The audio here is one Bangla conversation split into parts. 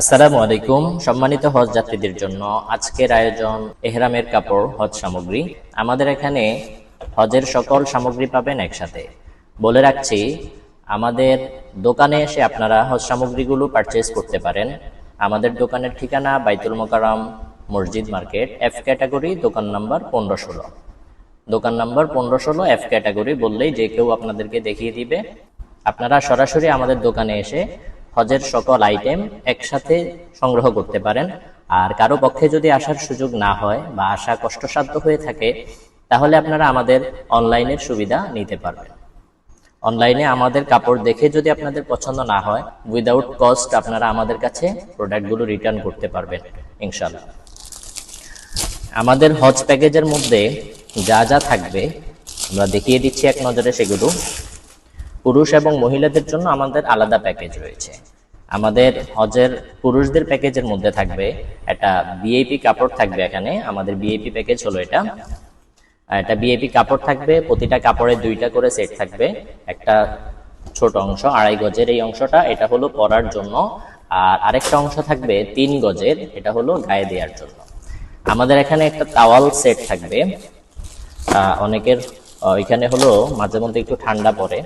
আসসালামু আলাইকুম, সম্মানিত হজ যাত্রীদের জন্য আজকের আয়োজন এহরামের কাপড়, হজ সামগ্রী। আমাদের এখানে হজের সকল সামগ্রী পাবেন একসাথে। বলে রাখছি, আমাদের দোকানে এসে আপনারা হজ সামগ্রীগুলো পারচেস করতে পারেন। আমাদের দোকানের ঠিকানা বাইতুল মোকারম মসজিদ মার্কেট এফ ক্যাটাগরি দোকান নাম্বার পনেরো ষোলো। দোকান নাম্বার পনেরো ষোলো এফ ক্যাটাগরি বললেই যে কেউ আপনাদেরকে দেখিয়ে দিবে। আপনারা সরাসরি আমাদের দোকানে এসে হজের সকল আইটেম একসাথে সংগ্রহ করতে পারেন। আর কারও পক্ষে যদি আসার সুযোগ না হয় বা আসা কষ্টসাধ্য হয়ে থাকে, তাহলে আপনারা আমাদের অনলাইনের সুবিধা নিতে পারবেন। অনলাইনে আমাদের কাপড় দেখে যদি আপনাদের পছন্দ না হয় উইদাউট কস্ট আপনারা আমাদের কাছে প্রোডাক্টগুলো রিটার্ন করতে পারবেন ইনশাল্লাহ আমাদের হজ প্যাকেজের মধ্যে যা যা থাকবে, আমরা দেখিয়ে দিচ্ছি এক নজরে সেগুলো। পুরুষ এবং মহিলাদের জন্য আমাদের আলাদা প্যাকেজ রয়েছে। আমাদের হজের পুরুষদের প্যাকেজের মধ্যে থাকবে একটা বিএপি কাপড় থাকবে এখানে। আমাদের বিএপি প্যাকেজ হলো এটা। একটা বিএপি কাপড় থাকবে, প্রতিটা কাপড়ে দুইটা করে সেট থাকবে। একটা ছোট অংশ, আড়াই গজের এই অংশটা, এটা হলো পরার জন্য। আর আরেকটা অংশ থাকবে তিন গজের, এটা হলো গায়ে দেওয়ার জন্য। আমাদের এখানে একটা তাওয়াল সেট থাকবে। অনেকের এখানে হলো মাঝে মধ্যে একটু ঠান্ডা পড়ে।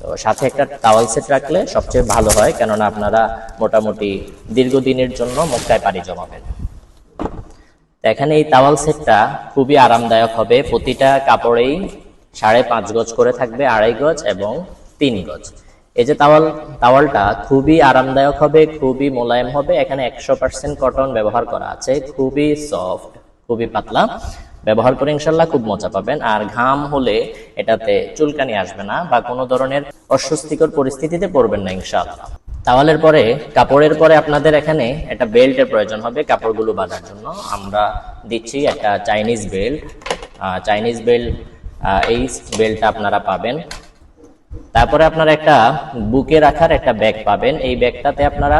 তো সাথে একটা টাওয়াল সেট রাখলে সবচেয়ে ভালো হয়, কেননা আপনারা মোটামুটি দীর্ঘদিনের জন্য মক্কায় পাড়ি জমাবেন। এখানে এই তাওয়াল সেটটা খুবই আরামদায়ক হবে। প্রতিটা কাপড়েই সাড়ে পাঁচ গজ করে থাকবে, আড়াই গজ এবং তিন গজ। এই যে তাওয়াল তাওয়ালটা খুবই আরামদায়ক হবে, খুবই মোলায়েম হবে। এখানে একশো পার্সেন্ট কটন ব্যবহার করা আছে, খুবই সফট খুবই পাতলা। ব্যবহার করে ইনশাল্লাহ খুব মজা পাবেন। আর ঘাম হলে এটাতে চুলকানি আসবে না বা কোনো ধরনের অস্বস্তিকর পরিস্থিতিতে পড়বেন না ইনশাল্লাহ তাওয়ালের পরে, কাপড়ের পরে আপনাদের এখানে একটা বেল্টের প্রয়োজন হবে, কাপড়গুলো বাঁধার জন্য। আমরা দিচ্ছি একটা চাইনিজ বেল্ট। চাইনিজ বেল্ট এই বেল্টটা আপনারা পাবেন। তারপরে আপনারা একটা বুকে রাখার একটা ব্যাগ পাবেন। এই ব্যাগটাতে আপনারা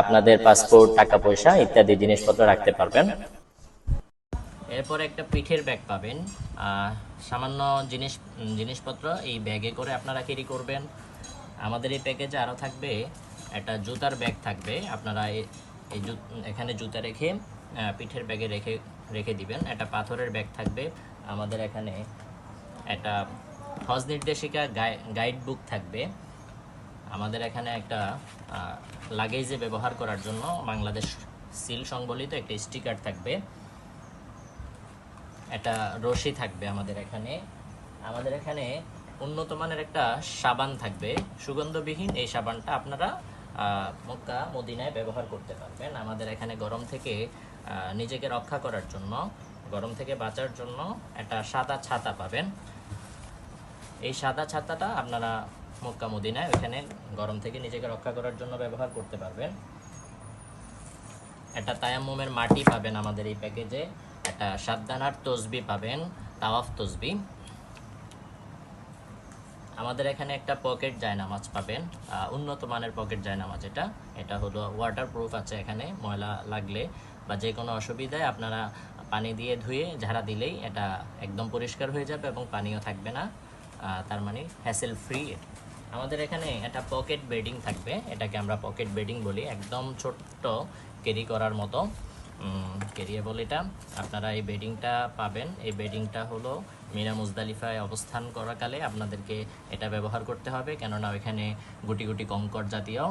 আপনাদের পাসপোর্ট, টাকা পয়সা ইত্যাদি জিনিসপত্র রাখতে পারবেন। এরপরে একটা পিঠের ব্যাগ পাবেন। সামান্য জিনিস, জিনিসপত্র এই ব্যাগে করে আপনারা ক্যারি করবেন। আমাদের এই প্যাকেজে আরও থাকবে একটা জুতার ব্যাগ থাকবে। আপনারা এই এখানে জুতা রেখে পিঠের ব্যাগে রেখে রেখে দিবেন। একটা পাথরের ব্যাগ থাকবে। আমাদের এখানে একটা হজ নির্দেশিকা গাইড বুক থাকবে। আমাদের এখানে একটা লাগেজে ব্যবহার করার জন্য বাংলাদেশ সিল সংবলিত একটা স্টিকার থাকবে। একটা রশি থাকবে আমাদের এখানে। আমাদের এখানে উন্নত মানের একটা সাবান থাকবে। সুগন্ধবিহীন এই সাবানটা আপনারা মক্কা, মদিনায় ব্যবহার করতে পারবেন। আমাদের এখানে গরম থেকে নিজেকে রক্ষা করার জন্য, গরম থেকে বাঁচার জন্য একটা সাদা ছাতা পাবেন। এই সাদা ছাতাটা আপনারা মক্কা, মদিনায় ওখানে গরম থেকে নিজেকে রক্ষা করার জন্য ব্যবহার করতে পারবেন। একটা তায়াম্মুমের মাটি পাবেন আমাদের এই প্যাকেজে। একটা সাবধানার তসবি পাবেন, তাওয়াফ তসবি। আমাদের এখানে একটা পকেট জায়নামাজ পাবেন উন্নত মানের পকেট জায়নামাজ এটা। এটা হলো ওয়াটার প্রুফ আছে এখানে, ময়লা লাগলে বা যে কোনো অসুবিধায় আপনারা পানি দিয়ে ধুয়ে ঝাড়া দিলেই এটা একদম পরিষ্কার হয়ে যাবে এবং পানিও থাকবে না তার মানে হ্যাসেল ফ্রি আমাদের এখানে একটা পকেট বেডিং থাকবে, এটাকে আমরা পকেট বেডিং বলি, একদম ছোট্ট ক্যারি করার মতো। কেরিয়েবল এটা? আপনারা এই বেডিংটা পাবেন। এই বেডিংটা হলো মিনা মুজদালিফায় অবস্থান করাকালে আপনাদেরকে এটা ব্যবহার করতে হবে। কেননা ওইখানে গুটি গুটি কঙ্কর জাতীয়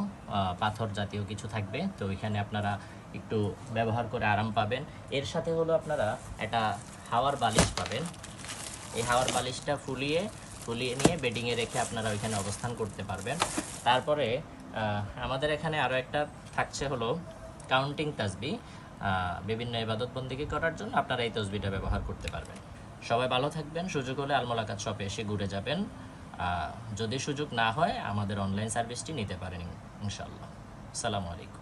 পাথর জাতীয় কিছু থাকবে। তো ওইখানে আপনারা একটু ব্যবহার করে আরাম পাবেন। এর সাথে হলো আপনারা একটা হাওয়ার বালিশ পাবেন। এই হাওয়ার বালিশটা ফুলিয়ে ফুলিয়ে নিয়ে বেডিংয়ে রেখে আপনারা ওইখানে অবস্থান করতে পারবেন। তারপরে আমাদের এখানে আরও একটা থাকছে হলো কাউন্টিং আহ, বিভিন্ন ইবাদত বন্দিকে করার জন্য আপনারা এই তসবিটা ব্যবহার করতে পারবেন। সবাই ভালো থাকবেন। সুযোগ হলে আলমোলাকাত শপে এসে ঘুরে যাবেন। যদি সুযোগ না হয়, আমাদের অনলাইন সার্ভিসটি নিতে পারেন ইনশাল্লাহ আসসালামু আলাইকুম।